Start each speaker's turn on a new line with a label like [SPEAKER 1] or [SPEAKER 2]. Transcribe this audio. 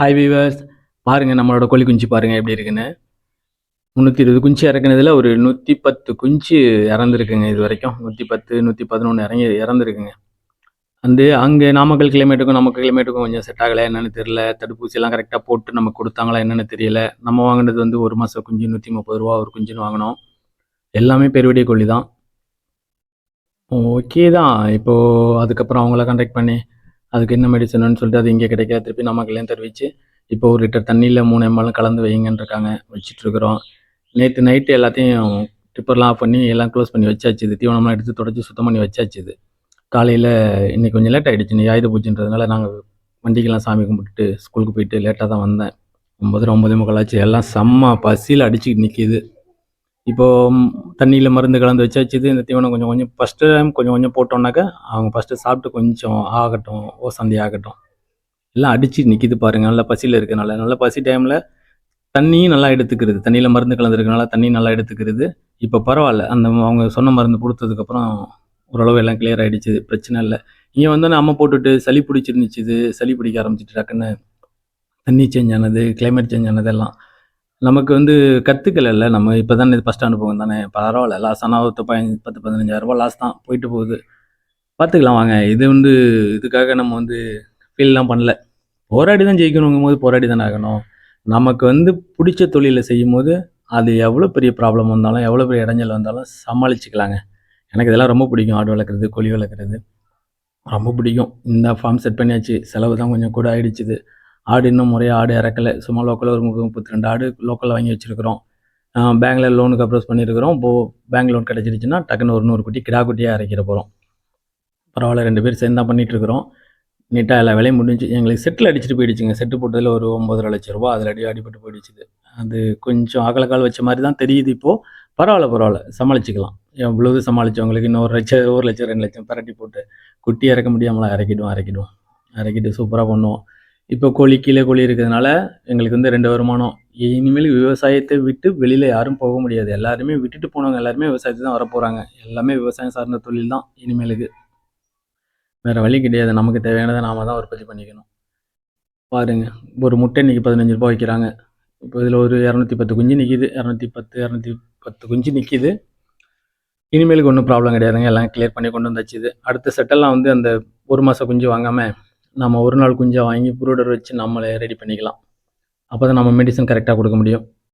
[SPEAKER 1] Hi viewers பாருங்கள் நம்மளோட கோழி குஞ்சு பாருங்கள் எப்படி இருக்குன்னு. முந்நூற்றி இருபது குஞ்சு இறக்குனதுல ஒரு நூற்றி பத்து குஞ்சு இறந்துருக்குங்க இது வரைக்கும் நூற்றி பத்து நூற்றி பதினொன்று இறங்கி இறந்துருக்குங்க. வந்து அங்கே நாமக்கல் கிளைமேட்டுக்கும் நமக்கு கிளைமேட்டுக்கும் கொஞ்சம் செட் ஆகலை. என்னென்னு தெரியல. தடுப்பூசியெல்லாம் கரெக்டாக போட்டு நமக்கு கொடுத்தாங்களா என்னென்னு தெரியல. நம்ம வாங்கினது வந்து ஒரு மாதம் குஞ்சு நூற்றி முப்பது ரூபா ஒரு குஞ்சுன்னு வாங்கினோம். எல்லாமே பெருவிடைய கோழி தான். ஓகே தான். இப்போது அதுக்கப்புறம் அவங்கள கான்டாக்ட் பண்ணி அதுக்கு என்ன மெடிசன்னு சொல்லிட்டு அது இங்கே கிடைக்காது திருப்பி நமக்குலேயும் தெரிவித்து இப்போ ஒரு லிட்டர் தண்ணியில் மூணு எம்எல் கலந்து வைங்கன்னு இருக்காங்க. வச்சிட்ருக்குறோம் நேற்று நைட்டு எல்லாத்தையும் டிப்பர்லாம் ஆஃப் பண்ணி எல்லாம் க்ளோஸ் பண்ணி வச்சாச்சு. இது தீவனம்லாம் எடுத்து தொடச்சி சுத்தம் பண்ணி வச்சாச்சு இது. காலையில் இன்றைக்கி கொஞ்சம் லேட் ஆகிடுச்சு நீ ஆயுத பூஜைன்றதுனால நாங்கள் வண்டிக்கெல்லாம் சாமி கும்பிட்டுட்டு ஸ்கூலுக்கு போயிட்டு லேட்டாக தான் வந்தேன். ஒம்பது ஒம்பதே முக்கால் ஆச்சு. எல்லாம் செம்ம பசியில் அடிச்சுக்கிட்டு நிற்கிது இப்போது தண்ணியில் மருந்து கலந்து வச்சு வச்சுது இந்த தீவனம் கொஞ்சம் கொஞ்சம் ஃபஸ்ட்டு டைம் கொஞ்சம் கொஞ்சம் போட்டோம்னாக்கா அவங்க ஃபஸ்ட்டு சாப்பிட்டு கொஞ்சம் ஆகட்டும் ஓசந்தி ஆகட்டும். எல்லாம் அடிச்சு நிற்கிது பாருங்கள் நல்லா பசியில் இருக்கனால. நல்லா பசி டைமில் தண்ணியும் நல்லா எடுத்துக்கிறது. தண்ணியில் மருந்து கலந்துருக்கனால தண்ணி நல்லா எடுத்துக்கிறது. இப்போ பரவாயில்ல. அந்த அவங்க சொன்ன மருந்து கொடுத்ததுக்கப்புறம் ஓரளவு எல்லாம் கிளியர் ஆகிடுச்சு பிரச்சனை இல்லை. இங்கே வந்து நம்ம போட்டுட்டு சளி பிடிச்சிருந்துச்சு சளி பிடிக்க ஆரம்பிச்சிட்டு டக்குன்னு தண்ணி சேஞ்ச் ஆனது கிளைமேட் சேஞ்ச் ஆனது எல்லாம். நமக்கு வந்து கற்றுக்கல நம்ம இப்போ தானே இது ஃபஸ்ட் அனுபவம் தானே. பரவாயில்ல லாஸ் ஆனால் ஒரு பதினஞ்சு பத்து பதினஞ்சாயிரரூபா லாஸ் தான் போயிட்டு போகுது. பார்த்துக்கலாம் வாங்க. இது வந்து இதுக்காக நம்ம வந்து ஃபீல்லாம் பண்ணல. போராடி தான் ஜெயிக்கணுங்கும் போது போராடி தானே ஆகணும். நமக்கு வந்து பிடிச்ச தொழிலை செய்யும் போது அது எவ்வளோ பெரிய ப்ராப்ளம் வந்தாலும் எவ்வளோ பெரிய இடைஞ்சல் வந்தாலும் சமாளிச்சுக்கலாங்க. எனக்கு இதெல்லாம் ரொம்ப பிடிக்கும். ஆடு வளர்க்குறது கோழி வளர்க்குறது. ரொம்ப பிடிக்கும். இந்த ஃபார்ம் செட் பண்ணியாச்சு. செலவு தான் கொஞ்சம் கூட ஆயிடுச்சுது. ஆடு இன்னும் முறையாக ஆடு இறக்கலை. சும்மா லோக்கலில் ஒரு முப்பத்தி ரெண்டு ஆடு லோக்கலில் வாங்கி வச்சுருக்கிறோம். பேங்கில் லோனுக்கு அப்ரோச் பண்ணியிருக்கிறோம். இப்போது பேங்க் லோன் கிடச்சிருச்சுன்னா டக்குன்னு ஒரு நூறு குட்டி கிடா குட்டியாக இறக்கிற போகிறோம் பரவாயில்ல ரெண்டு பேர் சேர்ந்து தான் பண்ணிகிட்ருக்குறோம் நீட்டாக எல்லா வேலையும் முடிஞ்சு எங்களுக்கு செட்டில் அடிச்சுட்டு போயிடுச்சுங்க. செட்டு போட்டதில் ஒரு ஒம்பதரை லட்ச ரூபா அதில் அடி அடிபட்டு போயிடுச்சுது அது கொஞ்சம் அகலக்கால் வச்ச மாதிரி தான் தெரியுது இப்போது பரவாயில்ல பரவாயில்ல சமாளிச்சுக்கலாம். எவ்வளவு சமாளித்தவங்களுக்கு இன்னும் ஒரு லட்சம் ஒரு லட்சம் ரெண்டு லட்சம் பரட்டி போட்டு குட்டி இறக்க முடியாமலாம் இறக்கிடுவோம் இறக்கிடுவோம். இறக்கிட்டு சூப்பராக பண்ணுவோம். இப்போ கோழி கீழே கோழி இருக்கிறதுனால எங்களுக்கு வந்து ரெண்டு வருமானம். இனிமேல் விவசாயத்தை விட்டு வெளியில் யாரும் போக முடியாது. எல்லாருமே விட்டுட்டு போனவங்க எல்லாருமே விவசாயத்தை தான் வர போகிறாங்க எல்லாமே விவசாயம் சார்ந்த தொழில் தான் இனிமேலுக்கு. வேறு வழி கிடையாது. நமக்கு தேவையானதை நாம தான் உற்பத்தி பண்ணிக்கணும். பாருங்கள் ஒரு முட்டை இன்றைக்கி பதினஞ்சு ரூபா வைக்கிறாங்க. இப்போ இதில் ஒரு இரநூத்தி பத்து குஞ்சு நிற்கிது இரநூத்தி பத்து இரநூத்தி பத்து குஞ்சு நிற்கிது இனிமேலுக்கு ஒன்றும் ப்ராப்ளம் கிடையாதுங்க. எல்லாம் கிளியர் பண்ணி கொண்டு வந்தாச்சு இது. அடுத்த செட்டெல்லாம் வந்து அந்த ஒரு மாதம் குஞ்சு வாங்காமல் நம்ம ஒரு நாள் குஞ்சை வாங்கி ப்ரூடர் வச்சு நம்மளே ரெடி பண்ணிக்கலாம். அப்போ தான் நம்ம மெடிசன் கரெக்டாக கொடுக்க முடியும்.